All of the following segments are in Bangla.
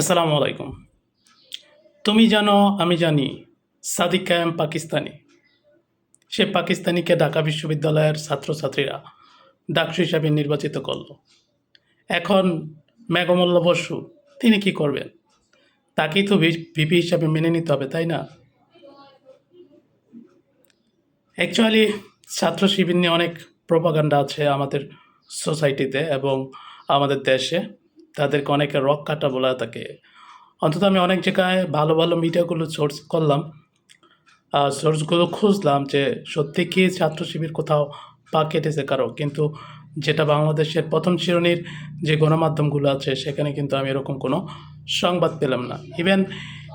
আসসালামু আলাইকুম। তুমি জানো, আমি জানি, সাদিক কায়াম পাকিস্তানি। সে পাকিস্তানিকে ঢাকা বিশ্ববিদ্যালয়ের ছাত্রছাত্রীরা ডাকসু হিসাবে নির্বাচিত করল। এখন মেঘমল্ল বসু, তিনি কি করবেন? তাকেই তো ভিপি হিসাবে মেনে নিতে হবে, তাই না? অ্যাকচুয়ালি ছাত্র শিবির নিয়ে অনেক প্রপাগান্ডা আছে আমাদের সোসাইটিতে এবং আমাদের দেশে। তাদেরকে অনেকে রক কাটা বলা থাকে অন্তত আমি অনেক জায়গায় ভালো ভালো মিডিয়াগুলো সোর্স করলাম। আর সোর্সগুলো খুঁজলাম যে সত্যি কি ছাত্র শিবির কোথাও পা কেটেছে কারও। কিন্তু যেটা বাংলাদেশের প্রথম শ্রেণির যে গণমাধ্যমগুলো আছে, সেখানে কিন্তু আমি এরকম কোনো সংবাদ পেলাম না। ইভেন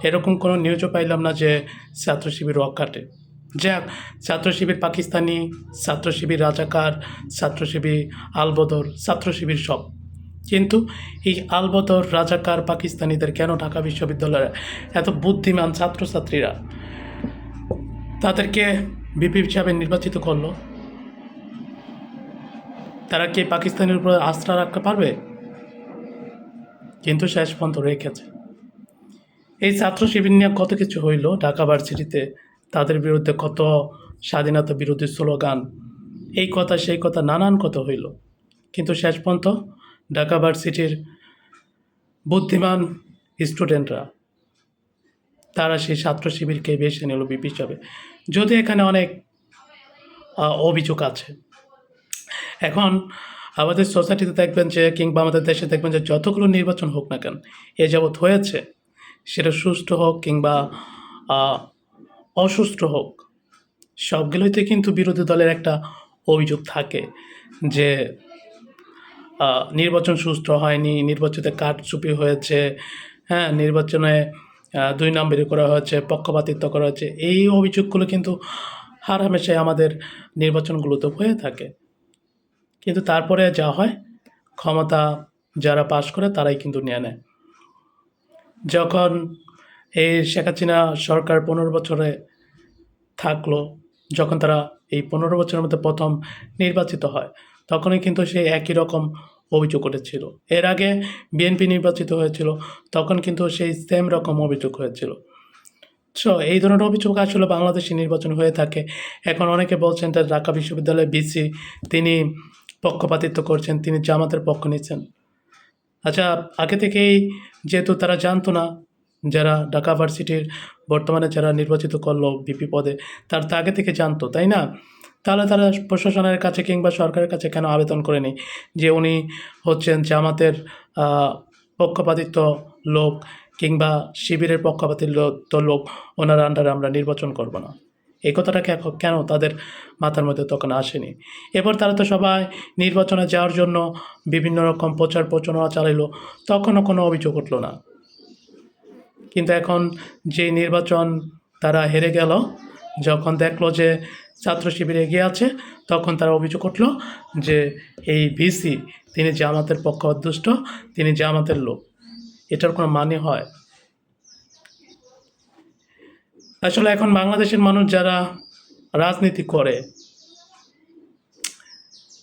এরকম কোনো নিউজও পাইলাম না যে ছাত্র শিবির রক কাটে। যাক, ছাত্র শিবির পাকিস্তানি, ছাত্র শিবির রাজাকার, ছাত্র শিবির আলবদর, ছাত্র শিবির সব। কিন্তু এই আলবদর রাজাকার পাকিস্তানিদের কেন ঢাকা বিশ্ববিদ্যালয়ের এত বুদ্ধিমান ছাত্রছাত্রীরা? তাদেরকে বিপি হিসাবে নির্বাচিত করল। তারা কি পাকিস্তানের উপর আস্থা রাখতে পারবে? কিন্তু শেষ পর্যন্ত রেখেছে। এই ছাত্র শিবির নিয়ে কত কিছু হইল ঢাকা ভার্সিটিতে, তাদের বিরুদ্ধে কত স্বাধীনতা বিরোধী স্লোগান, এই কথা, সেই কথা নানান কথা হইল। কিন্তু শেষ পর্যন্ত ঢাকা ভার্সিটির বুদ্ধিমান স্টুডেন্টরা, তারা সেই ছাত্র শিবিরকে বেছে নিল বিপি হিসাবে। যদি এখানে অনেক অভিযোগ আছে। এখন আমাদের সোসাইটিতে দেখবেন যে, কিংবা আমাদের দেশে দেখবেন যে, যতগুলো নির্বাচন হোক না কেন, এ যাবৎ হয়েছে, সেটা সুষ্ঠু হোক কিংবা অসুস্থ হোক সবগুলোইতে কিন্তু বিরোধী দলের একটা অভিযোগ থাকে যে নির্বাচন সুষ্ঠু হয়নি নির্বাচনে কারচুপি হয়েছে হ্যাঁ নির্বাচনে দুই নম্বরই করা হয়েছে, পক্ষপাতিত্ব করা হয়েছে, এই অভিযোগগুলো কিন্তু হার হামেশাই আমাদের নির্বাচনগুলোতে হয়ে থাকে। কিন্তু তারপরে যা হয়, ক্ষমতা যারা পাশ করে তারাই কিন্তু নিয়ে নেয়। যখন এই শেখ হাসিনা সরকার পনেরো বছরে থাকল, যখন তারা এই পনেরো বছরের মধ্যে প্রথম নির্বাচিত হয় তখনই কিন্তু সেই একই রকম অভিযোগ উঠেছিল। এর আগে বিএনপি নির্বাচিত হয়েছিল, তখন কিন্তু সেই সেম রকম অভিযোগ হয়েছিল। সো এই ধরনের অভিযোগ আসলে বাংলাদেশি নির্বাচন হয়ে থাকে। এখন অনেকে বলছেন যে ঢাকা বিশ্ববিদ্যালয়ের বিসি তিনি পক্ষপাতিত্ব করছেন, তিনি জামাতের পক্ষ নিচ্ছেন। আচ্ছা আগে থেকেই যেহেতু তারা জানতো না, যারা ঢাকা ভার্সিটির বর্তমানে যারা নির্বাচিত করল বিপি পদে, তার তো আগে থেকে জানতো, তাই না? তাহলে তারা প্রশাসনের কাছে কিংবা সরকারের কাছে কেন আবেদন করেনি? যে উনি হচ্ছেন জামাতের পক্ষপাতিত্ব লোক কিংবা শিবিরের পক্ষপাতিত্ব লোক, ওনার আন্ডারে আমরা নির্বাচন করব না। এই কথাটা কেন তাদের মাথার মধ্যে তখন আসেনি? এবার তারা তো সবাই নির্বাচনে যাওয়ার জন্য বিভিন্ন রকম প্রচার প্রচারণা চালাইলো, তখনও কোনো অভিযোগ উঠল না। কিন্তু এখন যে নির্বাচন তারা হেরে গেল, যখন দেখল যে ছাত্র শিবির এগিয়ে আছে। তখন তারা অভিযোগ উঠল যে এই ভিসি তিনি জামাতের পক্ষ অদুষ্ট তিনি জামাতের লোক। এটার কোনো মানে হয়? আসলে এখন বাংলাদেশের মানুষ যারা রাজনীতি করে,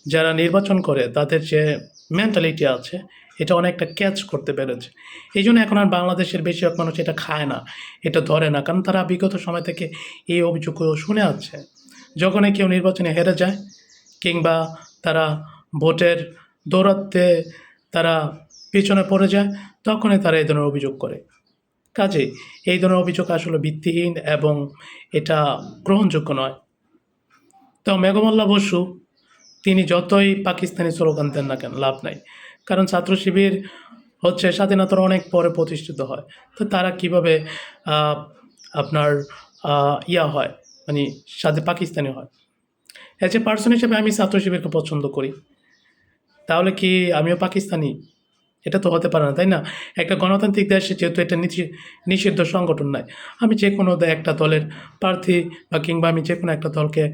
যারা নির্বাচন করে, তাদের যে মেন্টালিটি আছে, এটা অনেকটা ক্যাচ করতে পেরেছে। এই জন্য এখন আর বাংলাদেশের বেশিরভাগ মানুষ এটা খায় না, এটা ধরে না। কারণ তারা বিগত সময় থেকে এই অভিযোগগুলো শুনে আছে। যখনই কেউ নির্বাচনে হেরে যায়, কিংবা তারা ভোটের দৌড়াতে তারা পিছনে পড়ে যায়, তখনই তারা এই ধরনের অভিযোগ করে। কাজেই এই ধরনের অভিযোগ আসলে ভিত্তিহীন এবং এটা গ্রহণযোগ্য নয়। তো মেঘমল্লা বসু, তিনি যতই পাকিস্তানি স্লোগান দেন না কেন, লাভ নাই। কারণ ছাত্র শিবির হচ্ছে স্বাধীনতার অনেক পরে প্রতিষ্ঠিত হয়। তো তারা কীভাবে আপনার ইয়া হয়? মানে সাথে পাকিস্তানি হয়। অ্যাজ এ পার্সন হিসেবে আমি ছাত্র শিবিরকে পছন্দ করি। তাহলে কি আমিও পাকিস্তানি? এটা তো হতে পারে না, তাই না? একটা গণতান্ত্রিক দেশে যেহেতু এটা নিষি- নিষিদ্ধ সংগঠন নয়। আমি যে কোনো একটা দলের প্রার্থী বা কিংবা আমি যে কোনো একটা দলকে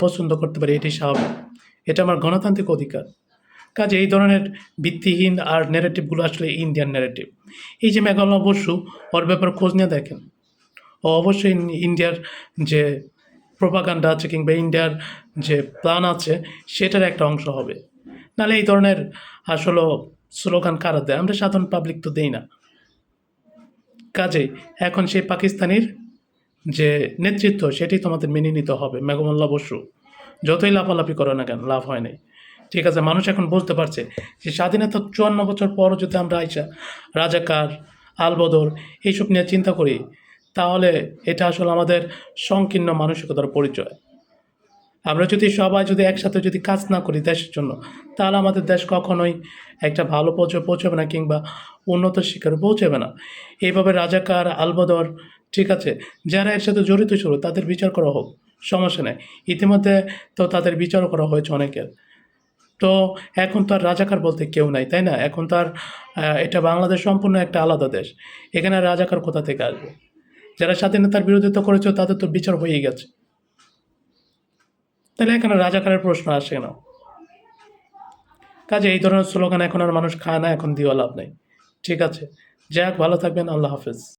পছন্দ করতে পারি এটি স্বাভাবিক। এটা আমার গণতান্ত্রিক অধিকার। কাজে এই ধরনের ভিত্তিহীন আর নেগেটিভগুলো আসলে ইন্ডিয়ান নেগেটিভ এই যে মেঘালয় বসু, ওর ব্যাপারে খোঁজ নিয়ে দেখেন। অবশ্যই ইন্ডিয়ার যে প্রোপাগান্ডা আছে কিংবা ইন্ডিয়ার যে প্ল্যান আছে, সেটার একটা অংশ হবে। নাহলে এই ধরনের আসলে স্লোগান কারা দেয়? আমরা সাধারণ পাবলিক তো দেই না। কাজেই এখন সেই পাকিস্তানির যে নেতৃত্ব, সেটি তোমাদের মেনে নিতে হবে, মেঘমল্লা বসু। যতই লাফালাফি করো না কেন, লাভ হয় নাই। ঠিক আছে, মানুষ এখন বুঝতে পারছে যে স্বাধীনতা চুয়ান্ন বছর পরও যদি আমরা আইসা, রাজাকার, আলবদর, এইসব নিয়ে চিন্তা করি তাহলে এটা আসলে আমাদের সংকীর্ণ মানসিকতার পরিচয়। আমরা যদি সবাই যদি একসাথে যদি কাজ না করি দেশের জন্য, তাহলে আমাদের দেশ কখনোই একটা ভালো পর্যায়ে পৌঁছাবে না কিংবা উন্নত শিক্ষার পৌঁছাবে না। এইভাবে রাজাকার আলবদর, ঠিক আছে, যারা এর সাথে জড়িত ছিল, তাদের বিচার করা হোক, সমস্যা নেই। ইতিমধ্যে তো তাদের বিচার করা হয়েছে অনেকের। তো এখন তো আর রাজাকার বলতে কেউ নাই, তাই না? এখন তো আর এটা বাংলাদেশ সম্পূর্ণ একটা আলাদা দেশ। এখানে রাজাকার কোথা থেকে আসবে? যারা স্বাধীনতার বিরোধিতা করেছে, তাদের তো বিচার হয়ে গেছে। তাহলে এখানে রাজাকারের প্রশ্ন আসে না। কাজে এই ধরনের স্লোগান এখন আর মানুষ খায় না, এখন দিও লাভ নেই। ঠিক আছে, যাক, ভালো থাকবেন, আল্লাহ হাফেজ।